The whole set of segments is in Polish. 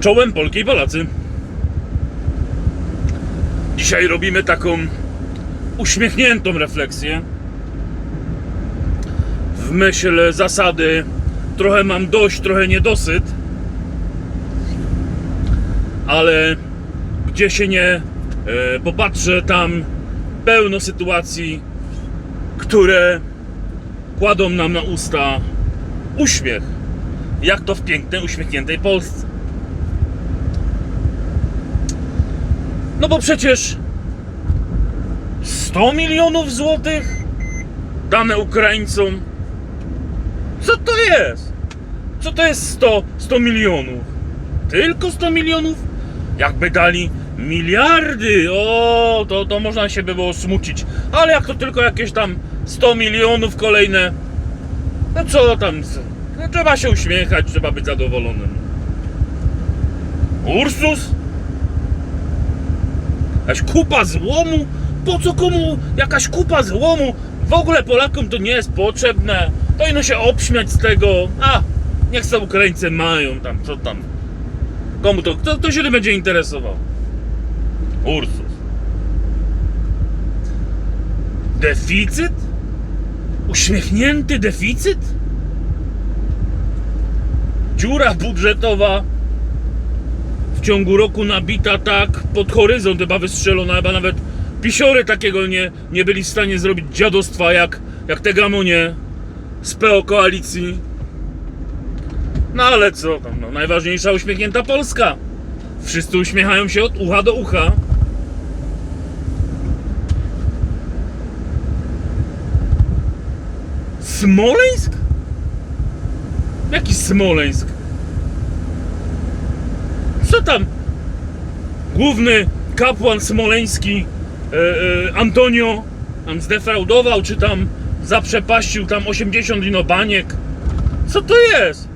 Czołem Polki i Polacy. Dzisiaj robimy taką uśmiechniętą refleksję. W myśl zasady trochę mam dość, trochę niedosyt. Ale gdzie się nie e, popatrzę, tam pełno sytuacji, które kładą nam na usta uśmiech. Jak to w pięknej, uśmiechniętej Polsce. No bo przecież 100 milionów złotych dane Ukraińcom. Co to jest? Co to jest 100, 100 milionów? Tylko 100 milionów? Jakby dali miliardy, o, to, to można się by było smucić. Ale jak to tylko jakieś tam 100 milionów kolejne, no co tam? No, trzeba się uśmiechać, trzeba być zadowolonym. Ursus? Jakaś kupa złomu? Po co komu jakaś kupa złomu? W ogóle Polakom to nie jest potrzebne. To ino się obśmiać z tego. A, niech se Ukraińcy mają tam, co tam. Komu to, kto, kto się tym będzie interesował? Ursus. Deficyt? Uśmiechnięty deficyt? Dziura budżetowa ciągu roku nabita tak pod horyzont chyba wystrzelona, chyba nawet pisiory takiego nie, nie byli w stanie zrobić dziadostwa jak, jak te gamonie z PO koalicji. No ale co no, najważniejsza uśmiechnięta Polska. Wszyscy uśmiechają się od ucha do ucha. Smoleńsk? Jaki Smoleńsk? Co tam? Główny kapłan smoleński e, e, Antonio tam zdefraudował, czy tam zaprzepaścił tam 80 ino baniek. Co to jest?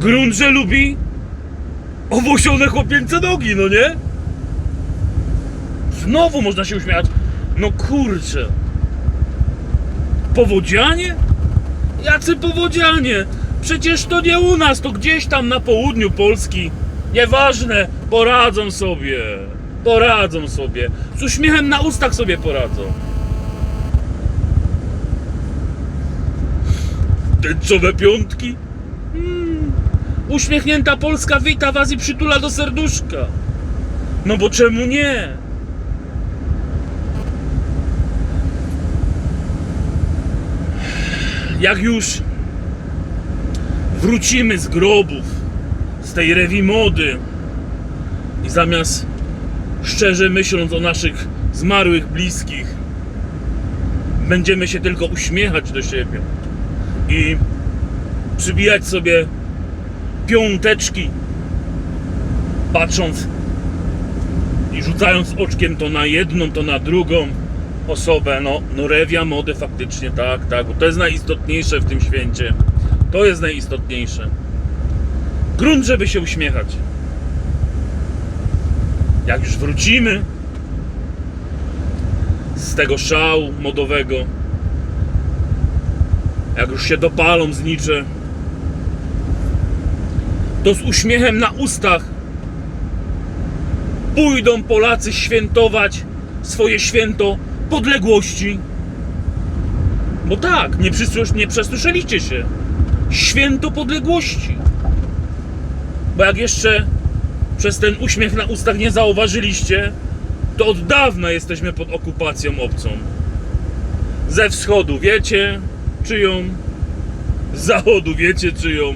Grunt, że lubi owłosione chłopięce nogi, no nie? Znowu można się uśmiać. No kurczę. Powodzianie? Jacy powodzianie? Przecież to nie u nas, to gdzieś tam na południu Polski. Nieważne, poradzą sobie. Poradzą sobie. Z uśmiechem na ustach sobie poradzą. Tęczowe piątki? Hmm. Uśmiechnięta Polska wita was i przytula do serduszka. No bo czemu nie? Jak już wrócimy z grobów, tej rewi mody i zamiast szczerze myśląc o naszych zmarłych bliskich, będziemy się tylko uśmiechać do siebie i przybijać sobie piąteczki, patrząc i rzucając oczkiem to na jedną, to na drugą osobę. No, no rewia mody faktycznie, tak, tak, bo to jest najistotniejsze w tym święcie. To jest najistotniejsze. Grunt, żeby się uśmiechać. Jak już wrócimy z tego szału modowego, jak już się dopalą znicze, to z uśmiechem na ustach pójdą Polacy świętować swoje święto podległości. Bo tak, nie, przysłysz, nie przesłyszeliście się. Święto podległości. Bo jak jeszcze przez ten uśmiech na ustach nie zauważyliście, to od dawna jesteśmy pod okupacją obcą. Ze wschodu wiecie czyją, z zachodu wiecie czyją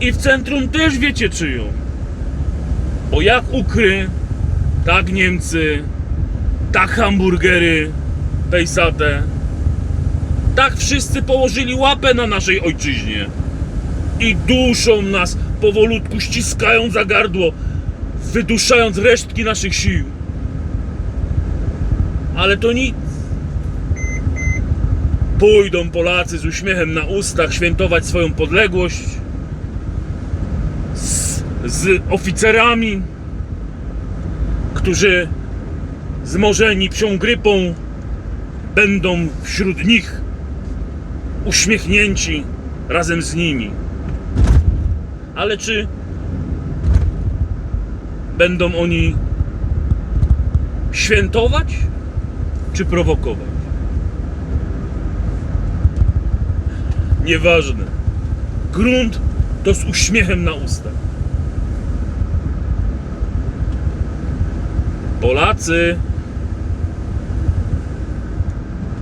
i w centrum też wiecie czyją. Bo jak Ukry, tak Niemcy, tak hamburgery pejsate, tak wszyscy położyli łapę na naszej ojczyźnie i duszą nas, powolutku ściskają za gardło, wyduszając resztki naszych sił. Ale to nic. Pójdą Polacy z uśmiechem na ustach świętować swoją podległość z, z oficerami, którzy zmorzeni psią grypą będą wśród nich uśmiechnięci razem z nimi. Ale czy Będą oni świętować czy prowokować? Nieważne. Grunt to z uśmiechem na ustach. Polacy,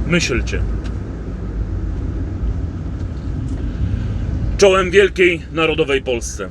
myślcie. Czołem wielkiej narodowej Polsce.